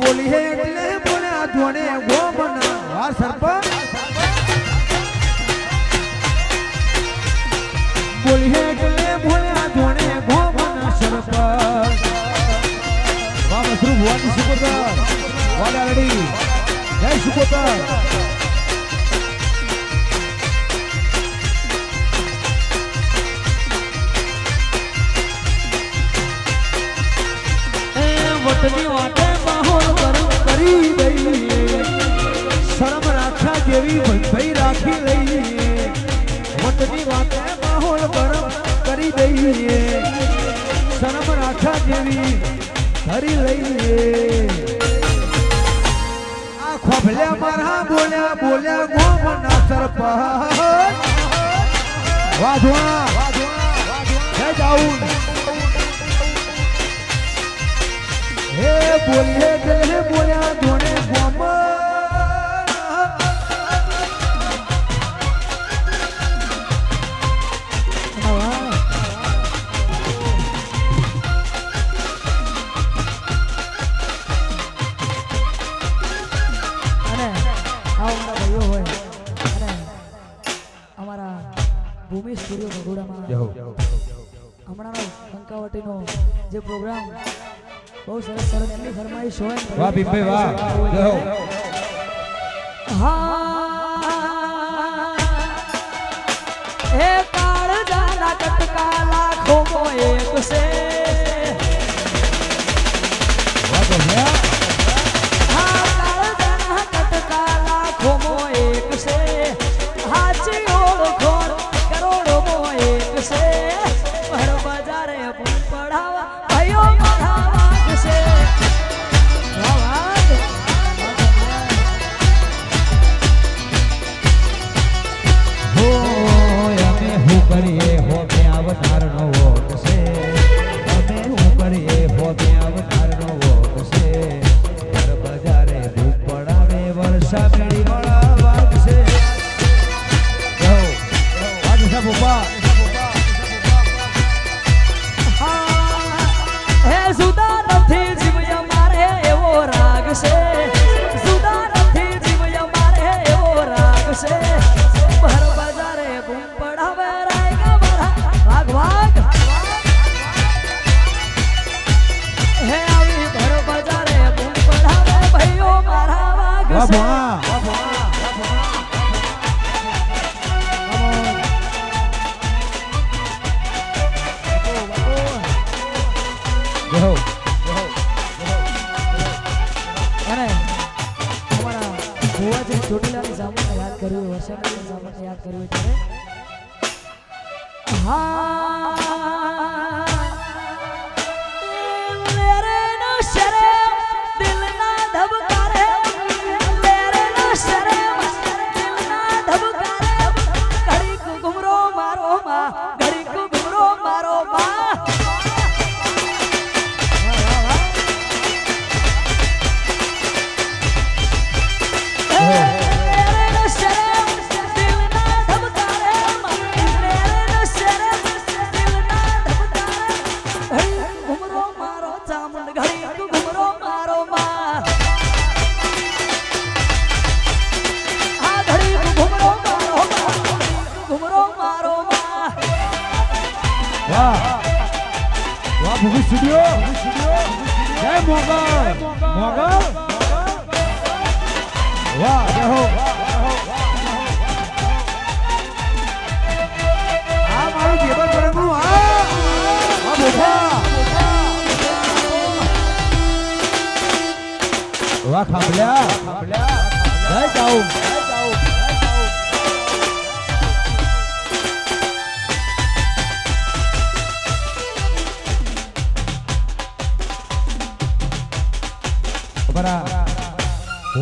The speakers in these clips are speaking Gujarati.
બોલી હે એટલે બોલ્યા ધોણે ગોમના વા સરપંચ. બોલીએ હે એટલે બોલ્યા ધોણે ગોમના સરપંચ. વાહ મસરૂ ભુવાની સુકોતર. વાડા રેડી જય સુકોતર. વટની વાટે ગરમ કરી દઈએ શરમ રાખ્યા જેવી ભઈ રાખી લઈએ વટની વાટે માહોલ ગરમ કરી દઈએ શરમ રાખ્યા જેવી ધરી લઈએ આ ખોભલ્યા મારા બોલ્યા બોલ્યા ગોમના સરપંચ વાધવા જય જાઉન હે બોલીએ દિલ બોલ્યા ધોણે ગોમ. ભૂમિ સ્ટુડિયો ભગોડામાં હમણાંનો કંકાવટીનો જે પ્રોગ્રામ બહુ સરસ સરસ એમની ફરમાઈશ હોય વાહ ભીમભાઈ વાહ. જય હો. હા. એ કાળજાના કટકા લાખોમાં એક છે. અને ચોટીલાની જામુને યાદ કર્યું વરસાદની જામુને યાદ કર્યું ત્યારે હા વાહ. વાહ ભૂમિ સ્ટુડિયો જય મોગલ. મોગલ. વાહ, જય હો. આ મારું જેબલ પરગણું આ. આ બોફા વાહ ખાંભલ્યા જય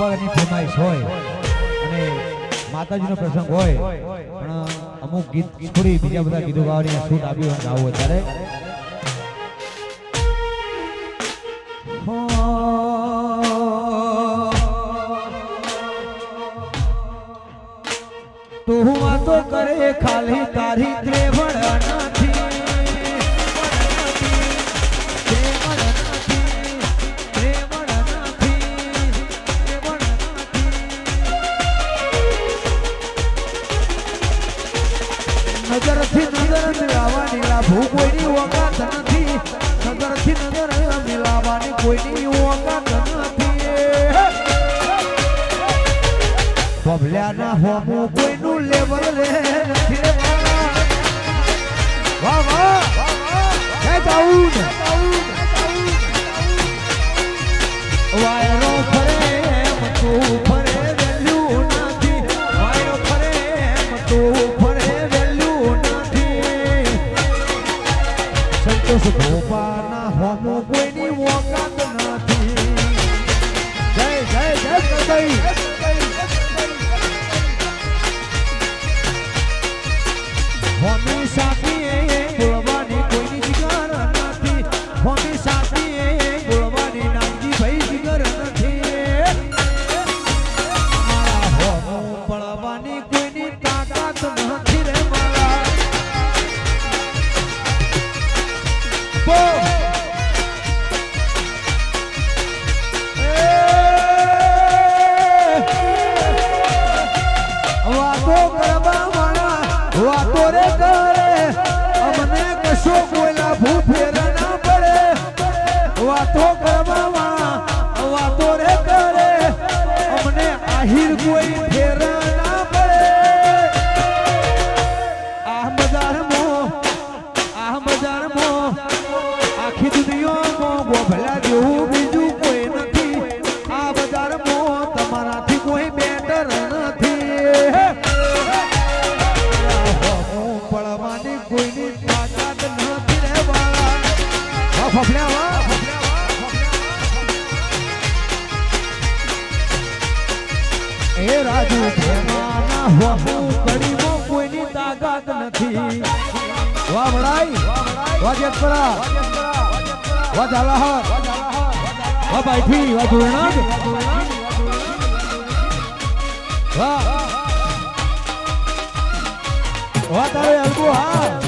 ભોપાલની ફરમાઈશ હોય અને માતાજીનો પ્રસંગ હોય, પણ અમુક ગીત થોડી બીજા બધા ગીતો ગાવાની છૂટ આપી હોય, ગાવું અત્યારે તું વાતો કરે, ખાલી તારી નજરથી નજર મિલાવાની ભૂ કોઈની ઓકાત નથી. નજરથી નજર મિલાવાની કોઈની ઓકાત નથી. બબલ્યાના હોમું કોઈનું એ રાજુ હું કોઈની વડાઈ વાહ જેતપરા વાહ ઝાલાહર વાહ બાઈફી હા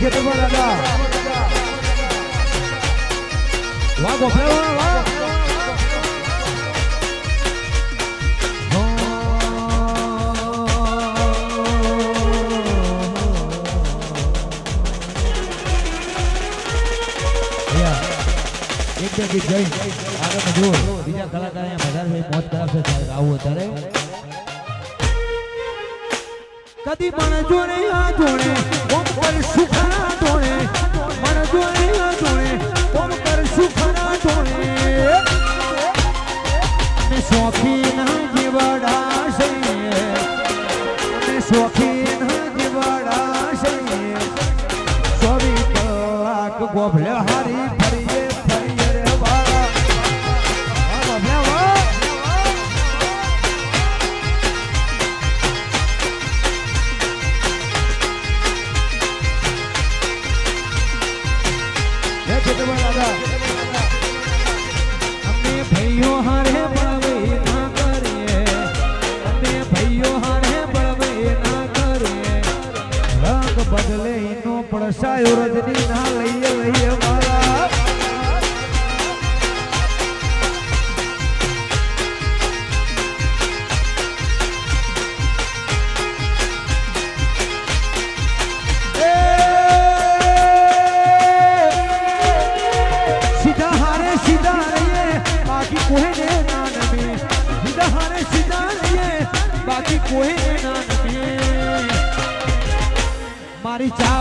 જેતવરાદા વાગો ફેવા વાગો. એક જગ્યાએ જઈ. આગળ જુઓ. બીજા કલાકાર અહીંયા વધારે મોજ કરાવશે. આવું અત્યારે. કદી પણ જોડે આ જોડે, ઓમ પર સુખના જોડે, મન જોડે આ જોડે, ઓમ પર સુખના જોડે. શોખી ના જીવડા છે શોખી ના જીવડા છે ચોવીસ કલાક ગોભલે હારી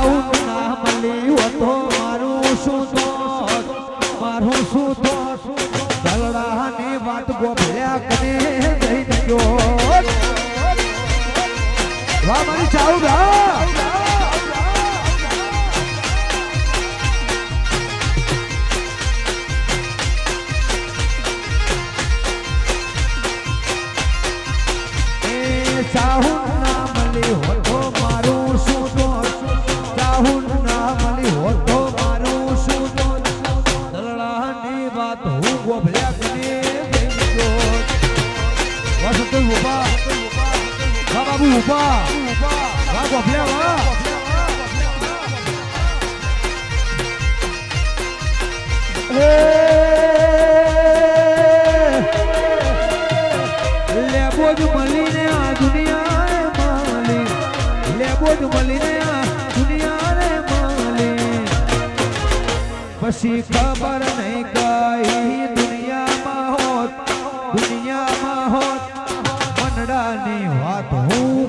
Wow. વાહ બાબુ ઉભા વાહ ગોભળ્યા વાહ લેબો જ મળીને આ દુનિયાએ માલી લેબો જ મળીને આ દુનિયાને માલી પછી ખબર નહીં કઈ દુનિયામાં હોત દુનિયામાં હોત મંડળાની વાત હું